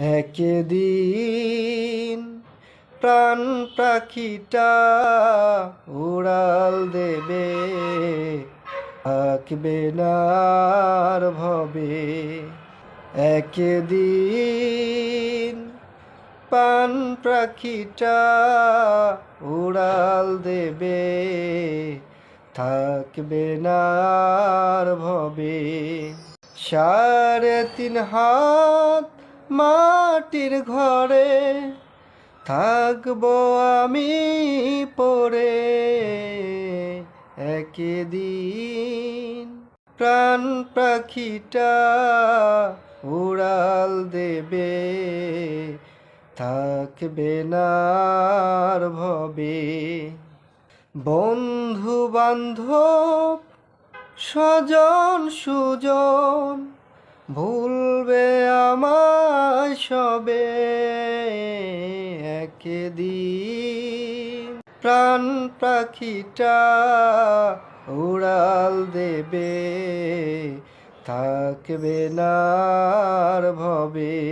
একদিন প্রাণ পাখিটা উড়াল দেবে, থাকবে নার ভবে। একদিন পান পাখিটা উড়াল দেবে, থাকবে নার ভবে। সাড়ে তিন হাত মাটির ঘরে থাকব আমি পড়ে একদিন প্রাণ পাখিটা উড়াল দেবে, থাকবে নার ভবে। বন্ধু বান্ধব স্বজন সুজন ভুলবে আমায় সবে একদিন প্রাণ পাখিটা উড়াল দেবে। থাকবে না ভবে।